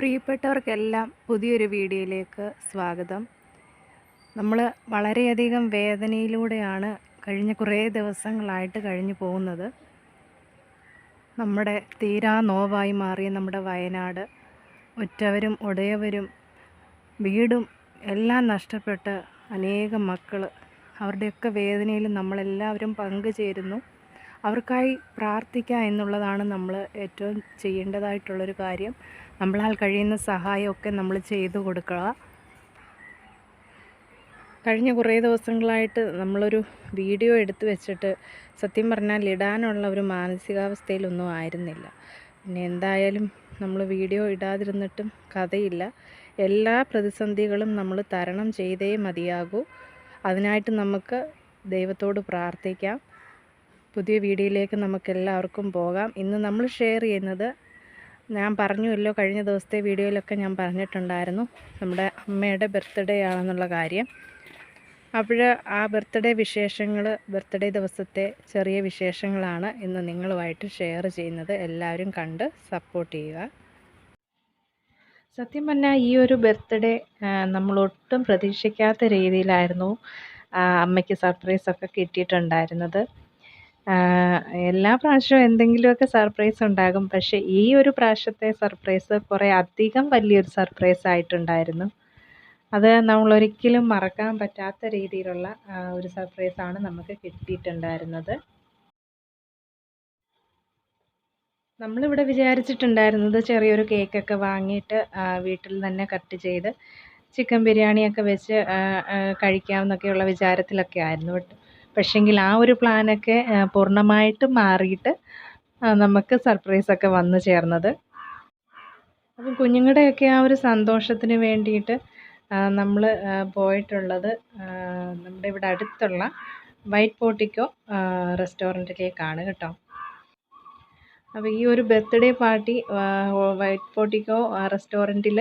പ്രിയപ്പെട്ടവർക്കെല്ലാം പുതിയൊരു വീഡിയോയിലേക്ക് സ്വാഗതം. നമ്മൾ വളരെയധികം വേദനയിലൂടെയാണ് കഴിഞ്ഞ കുറേ ദിവസങ്ങളായിട്ട് കഴിഞ്ഞു പോകുന്നത്. നമ്മുടെ തീരാ നോവായി മാറിയ നമ്മുടെ വയനാട് ഒറ്റവരും ഉടയവരും വീടും എല്ലാം നഷ്ടപ്പെട്ട് അനേകം മക്കൾ അവരുടെയൊക്കെ വേദനയിൽ നമ്മളെല്ലാവരും പങ്കുചേരുന്നു. അവർക്കായി പ്രാർത്ഥിക്കുക എന്നുള്ളതാണ് നമ്മൾ ഏറ്റവും ചെയ്യേണ്ടതായിട്ടുള്ളൊരു കാര്യം. നമ്മളാൽ കഴിയുന്ന സഹായമൊക്കെ നമ്മൾ ചെയ്തു കൊടുക്കുക. കഴിഞ്ഞ കുറേ ദിവസങ്ങളായിട്ട് നമ്മളൊരു വീഡിയോ എടുത്തു വെച്ചിട്ട് സത്യം പറഞ്ഞാൽ ഇടാനുള്ള ഒരു മാനസികാവസ്ഥയിലൊന്നും ആയിരുന്നില്ല. പിന്നെ എന്തായാലും നമ്മൾ വീഡിയോ ഇടാതിരുന്നിട്ടും കഥയില്ല. എല്ലാ പ്രതിസന്ധികളും നമ്മൾ തരണം ചെയ്തേ മതിയാകൂ. അതിനായിട്ട് നമുക്ക് ദൈവത്തോട് പ്രാർത്ഥിക്കാം. പുതിയ വീഡിയോയിലേക്ക് നമുക്ക് എല്ലാവർക്കും പോകാം. ഇന്ന് നമ്മൾ ഷെയർ ചെയ്യുന്നത് ഞാൻ പറഞ്ഞുവല്ലോ കഴിഞ്ഞ ദിവസത്തെ വീഡിയോയിലൊക്കെ ഞാൻ പറഞ്ഞിട്ടുണ്ടായിരുന്നു. നമ്മുടെ അമ്മയുടെ ബർത്ത്ഡേ ആണെന്നുള്ള കാര്യം. അപ്പോൾ ആ ബർത്ത്ഡേ വിശേഷങ്ങൾ ബർത്ത്ഡേ ദിവസത്തെ ചെറിയ വിശേഷങ്ങളാണ് ഇന്ന് നിങ്ങളുമായിട്ട് ഷെയർ ചെയ്യുന്നത്. എല്ലാവരും കണ്ട് സപ്പോർട്ട് ചെയ്യുക. സത്യം പറഞ്ഞാൽ ഈ ഒരു ബർത്ത്ഡേ നമ്മൾ ഒട്ടും പ്രതീക്ഷിക്കാത്ത രീതിയിലായിരുന്നു അമ്മയ്ക്ക് സർപ്രൈസൊക്കെ കിട്ടിയിട്ടുണ്ടായിരുന്നത്. എല്ലാ പ്രാവശ്യവും എന്തെങ്കിലുമൊക്കെ സർപ്രൈസ് ഉണ്ടാകും. പക്ഷേ ഈ ഒരു പ്രാവശ്യത്തെ സർപ്രൈസ് കുറേ അധികം വലിയൊരു സർപ്രൈസ് ആയിട്ടുണ്ടായിരുന്നു. അത് നമ്മൾ ഒരിക്കലും മറക്കാൻ പറ്റാത്ത രീതിയിലുള്ള ഒരു സർപ്രൈസ് ആണ് നമുക്ക് കിട്ടിയിട്ടുണ്ടായിരുന്നത്. നമ്മളിവിടെ വിചാരിച്ചിട്ടുണ്ടായിരുന്നത് ചെറിയൊരു കേക്കൊക്കെ വാങ്ങിയിട്ട് വീട്ടിൽ തന്നെ കട്ട് ചെയ്ത് ചിക്കൻ ബിരിയാണിയൊക്കെ വെച്ച് കഴിക്കാമെന്നൊക്കെയുള്ള വിചാരത്തിലൊക്കെ ആയിരുന്നു. പക്ഷേങ്കിൽ ആ ഒരു പ്ലാനൊക്കെ പൂർണമായിട്ടും മാറിയിട്ട് നമുക്ക് സർപ്രൈസൊക്കെ വന്നു ചേർന്നത്. അപ്പം കുഞ്ഞുങ്ങളുടെയൊക്കെ ആ ഒരു സന്തോഷത്തിന് വേണ്ടിയിട്ട് നമ്മൾ പോയിട്ടുള്ളത് നമ്മുടെ ഇവിടെ അടുത്തുള്ള വൈറ്റ് പോർട്ടിക്കോ റെസ്റ്റോറന്റിലേക്കാണ് കേട്ടോ. അപ്പോൾ ഈ ഒരു ബർത്ത്ഡേ പാർട്ടി വൈറ്റ് പോർട്ടിക്കോ റെസ്റ്റോറന്റിൽ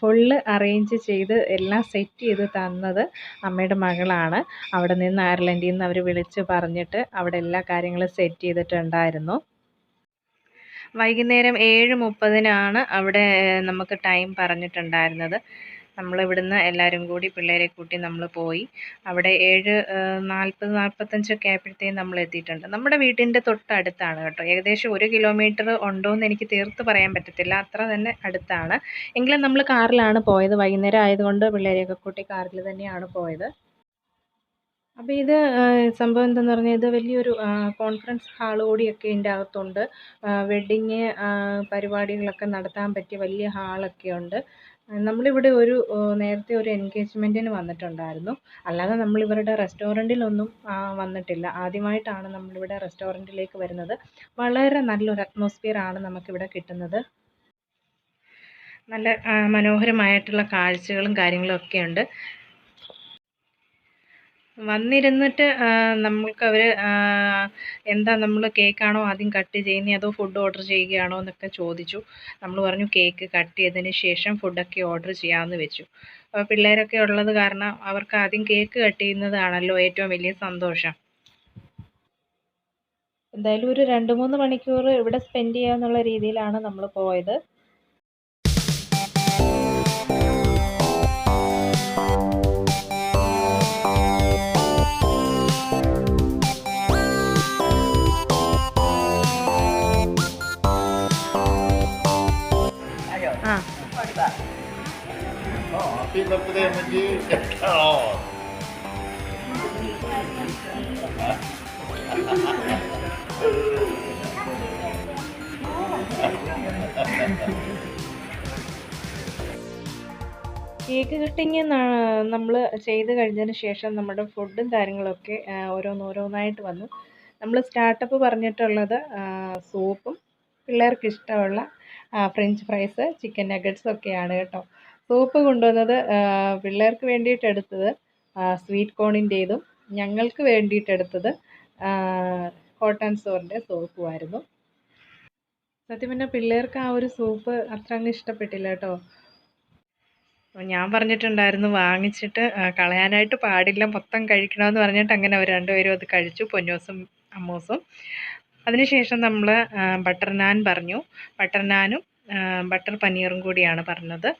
ഫുള്ള് അറേഞ്ച് ചെയ്ത് എല്ലാം സെറ്റ് ചെയ്ത് തന്നത് അമ്മയുടെ മകളാണ്. അവിടെ നിന്ന് അയർലൻഡിൽ നിന്ന് അവർ വിളിച്ച് പറഞ്ഞിട്ട് അവിടെ എല്ലാ കാര്യങ്ങളും സെറ്റ് ചെയ്തിട്ടുണ്ടായിരുന്നു. വൈകുന്നേരം ഏഴ് മുപ്പതിനാണ് അവിടെ നമുക്ക് ടൈം പറഞ്ഞിട്ടുണ്ടായിരുന്നത്. നമ്മളിവിടുന്ന് എല്ലാവരും കൂടി പിള്ളേരെ കൂട്ടി നമ്മൾ പോയി. അവിടെ ഏഴ് നാൽപ്പത് നാൽപ്പത്തഞ്ചൊക്കെ ആയപ്പോഴത്തേക്കും നമ്മൾ എത്തിയിട്ടുണ്ട്. നമ്മുടെ വീട്ടിന്റെ തൊട്ടടുത്താണ് കേട്ടോ. ഏകദേശം ഒരു കിലോമീറ്റർ ഉണ്ടോ എന്ന് എനിക്ക് തീർത്ത് പറയാൻ പറ്റത്തില്ല. അത്ര തന്നെ അടുത്താണ്. എങ്കിലും നമ്മൾ കാറിലാണ് പോയത്. വൈകുന്നേരം ആയതുകൊണ്ട് പിള്ളേരെയൊക്കെ കൂട്ടി കാറിൽ തന്നെയാണ് പോയത്. അപ്പോൾ ഇത് സംഭവം എന്താണെന്ന് പറഞ്ഞാൽ ഇത് വലിയൊരു കോൺഫറൻസ് ഹാൾ കൂടിയൊക്കെ ഇതിന്റെ അകത്തുണ്ട്. വെഡ്ഡിങ് പരിപാടികളൊക്കെ നടത്താൻ പറ്റിയ വലിയ ഹാളൊക്കെ ഉണ്ട്. നമ്മളിവിടെ ഒരു നേരത്തെ ഒരു എൻഗേജ്മെന്റിന് വന്നിട്ടുണ്ടായിരുന്നു. അല്ലാതെ നമ്മൾ ഇവരുടെ റെസ്റ്റോറന്റിലൊന്നും വന്നിട്ടില്ല. ആദ്യമായിട്ടാണ് നമ്മളിവിടെ റെസ്റ്റോറന്റിലേക്ക് വരുന്നത്. വളരെ നല്ലൊരു അറ്റ്മോസ്ഫിയർ ആണ് നമുക്കിവിടെ കിട്ടുന്നത്. നല്ല മനോഹരമായിട്ടുള്ള കാഴ്ചകളും കാര്യങ്ങളും ഒക്കെ ഉണ്ട്. വന്നിരുന്നിട്ട് നമ്മൾക്ക് അവർ എന്താ നമ്മൾ കേക്കാണോ ആദ്യം കട്ട് ചെയ്യുന്നത് അതോ ഫുഡ് ഓർഡർ ചെയ്യുകയാണോ എന്നൊക്കെ ചോദിച്ചു. നമ്മൾ പറഞ്ഞു കേക്ക് കട്ട് ചെയ്തതിന് ശേഷം ഫുഡൊക്കെ ഓർഡർ ചെയ്യാമെന്ന് വെച്ചു. അപ്പോൾ പിള്ളേരൊക്കെ ഉള്ളത് കാരണം അവർക്ക് ആദ്യം കേക്ക് കട്ട് ചെയ്യുന്നതാണല്ലോ ഏറ്റവും വലിയ സന്തോഷം. എന്തായാലും ഒരു രണ്ട് മൂന്ന് മണിക്കൂർ ഇവിടെ സ്പെൻഡ് ചെയ്യാമെന്നുള്ള രീതിയിലാണ് നമ്മൾ പോയത്. Birthday Manji. Oh. Cake cutting നമ്മൾ ചെയ്ത് കഴിഞ്ഞതിന് ശേഷം നമ്മുടെ ഫുഡും കാര്യങ്ങളൊക്കെ ഓരോന്നോരോന്നായിട്ട് വന്നു നമ്മൾ സ്റ്റാർട്ടപ്പ് പറഞ്ഞിട്ടുള്ളത് സോപ്പും പിള്ളേർക്ക് ഇഷ്ടമുള്ള ഫ്രഞ്ച് ഫ്രൈസ് ചിക്കൻ നഗറ്റ്സ് ഒക്കെയാണ് കേട്ടോ. സൂപ്പ് കൊണ്ടുവന്നത് പിള്ളേർക്ക് വേണ്ടിയിട്ട് എടുത്തത് സ്വീറ്റ് കോണിന്റേതും ഞങ്ങൾക്ക് വേണ്ടിയിട്ട് എടുത്തത് കോട്ടൺ സോറിന്റെ സൂപ്പുമായിരുന്നു സത്യം പറഞ്ഞാൽ പിള്ളേർക്ക് ആ ഒരു സൂപ്പ് അത്ര അങ്ങ് ഇഷ്ടപ്പെട്ടില്ല കേട്ടോ. ഞാൻ പറഞ്ഞിട്ടുണ്ടായിരുന്നു വാങ്ങിച്ചിട്ട് കളയാനായിട്ട് പാടില്ല മൊത്തം കഴിക്കണമെന്ന് പറഞ്ഞിട്ട് അങ്ങനെ അവർ രണ്ടുപേരും അത് കഴിച്ചു പൊന്നോസും അമ്മൂസും. അതിനുശേഷം നമ്മൾ ബട്ടർ നാൻ പറഞ്ഞു. ബട്ടർ നാനും ബട്ടർ പനീറും കൂടിയാണ് പറഞ്ഞത്.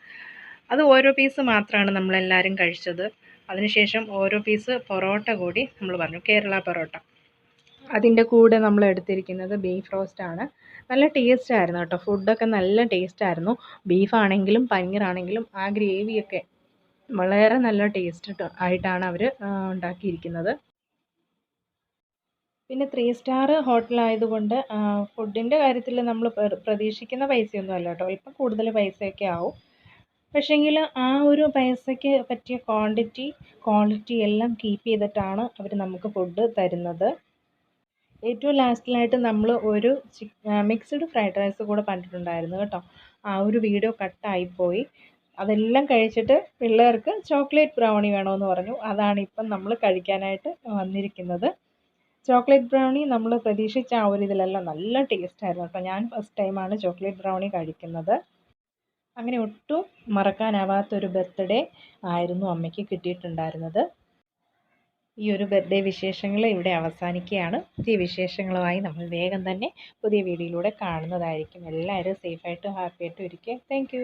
അത് ഓരോ പീസ് മാത്രമാണ് നമ്മളെല്ലാവരും കഴിച്ചത്. അതിനുശേഷം ഓരോ പീസ് പൊറോട്ട കൂടി നമ്മൾ പറഞ്ഞു. കേരള പൊറോട്ട. അതിന്റെ കൂടെ നമ്മൾ എടുത്തിരിക്കുന്നത് ബീഫ് റോസ്റ്റ് ആണ്. നല്ല ടേസ്റ്റ് ആയിരുന്നു കേട്ടോ. ഫുഡൊക്കെ നല്ല ടേസ്റ്റ് ആയിരുന്നു. ബീഫാണെങ്കിലും പനീറാണെങ്കിലും ആ ഗ്രേവിയൊക്കെ വളരെ നല്ല ടേസ്റ്റ് ആയിട്ടാണ് അവർ ഉണ്ടാക്കിയിരിക്കുന്നത്. പിന്നെ ത്രീ സ്റ്റാർ ഹോട്ടലായതുകൊണ്ട് ഫുഡിന്റെ കാര്യത്തിൽ നമ്മൾ പ്രതീക്ഷിക്കുന്ന പൈസയൊന്നും അല്ല കേട്ടോ. ഇപ്പം കൂടുതൽ പൈസയൊക്കെ ആവും. പക്ഷേങ്കിൽ ആ ഒരു പൈസയ്ക്ക് പറ്റിയ ക്വാണ്ടിറ്റി ക്വാളിറ്റി എല്ലാം കീപ്പ് ചെയ്തിട്ടാണ് അവർ നമുക്ക് ഫുഡ് തരുന്നത്. ഏറ്റവും ലാസ്റ്റിലായിട്ട് നമ്മൾ ഒരു മിക്സ്ഡ് ഫ്രൈഡ് റൈസ് കൂടെ കണ്ടിട്ടുണ്ടായിരുന്നു കേട്ടോ. ആ ഒരു വീഡിയോ കട്ടായിപ്പോയി അതെല്ലാം കഴിച്ചിട്ട് പിള്ളേർക്ക് ചോക്ലേറ്റ് ബ്രൗണി വേണമെന്ന് പറഞ്ഞു. അതാണ് ഇപ്പം നമ്മൾ കഴിക്കാനായിട്ട് വന്നിരിക്കുന്നത്. ചോക്ലേറ്റ് ബ്രൗണി നമ്മൾ പ്രതീക്ഷിച്ച ആ ഒരു ഇതിലല്ല നല്ല ടേസ്റ്റ് ആയിരുന്നു കേട്ടോ. ഞാൻ ഫസ്റ്റ് ടൈമാണ് ചോക്ലേറ്റ് ബ്രൗണി കഴിക്കുന്നത്. അങ്ങനെ ഒട്ടും മറക്കാനാവാത്തൊരു ബർത്ത്ഡേ ആയിരുന്നു അമ്മയ്ക്ക് കിട്ടിയിട്ടുണ്ടായിരുന്നത്. ഈ ഒരു ബർത്ത്ഡേ വിശേഷങ്ങൾ ഇവിടെ അവസാനിക്കുകയാണ്. പുതിയ വിശേഷങ്ങളുമായി നമ്മൾ വേഗം തന്നെ പുതിയ വീഡിയോയിലൂടെ കാണുന്നതായിരിക്കും. എല്ലാവരും സേഫായിട്ടും ഹാപ്പിയായിട്ടും ഇരിക്കുക. താങ്ക്